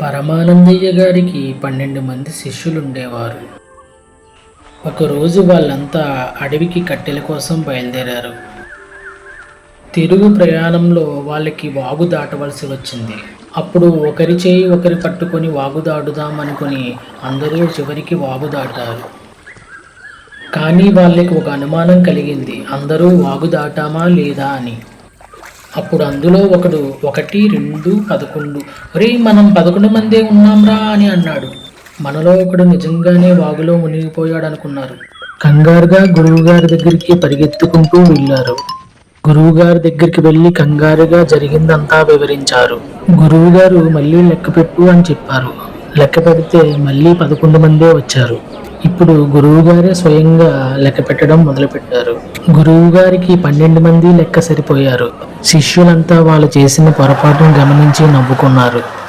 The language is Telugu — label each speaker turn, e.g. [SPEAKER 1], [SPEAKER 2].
[SPEAKER 1] పరమానందయ్య గారికి పన్నెండు మంది శిష్యులు ఉండేవారు ఒకరోజు వాళ్ళంతా అడవికి కట్టెల కోసం బయలుదేరారు. తిరుగు ప్రయాణంలో వాళ్ళకి వాగు దాటవలసి వచ్చింది. అప్పుడు ఒకరి చేయి ఒకరి పట్టుకొని వాగు దాటుదాం అనుకుని అందరూ చివరికి వాగు దాటారు. కానీ వాళ్ళకి ఒక అనుమానం కలిగింది. అందరూ వాగు దాటామా లేదా అని. అప్పుడు అందులో ఒకడు ఒకటి రెండు పదకొండు. రే మనం పదకొండు మందే ఉన్నాంరా అని అన్నాడు. మనలో ఒకడు నిజంగానే వాగులో మునిగిపోయాడు అనుకున్నారు కంగారుగా గురువు గారి దగ్గరికి పరిగెత్తుకుంటూ వెళ్ళారు. గురువు గారి దగ్గరికి వెళ్ళి కంగారుగా జరిగిందంతా వివరించారు. గురువుగారు మళ్ళీ లెక్క పెట్టు అని చెప్పారు. లెక్క పెడితే మళ్ళీ పదకొండు మందే వచ్చారు. ఇప్పుడు గురువుగారే స్వయంగా లెక్క పెట్టడం మొదలుపెట్టారు. గురువుగారికి పన్నెండు మంది లెక్క సరిపోయారు. శిష్యులంతా వాళ్ళు చేసిన పొరపాటును గమనించి నవ్వుకున్నారు.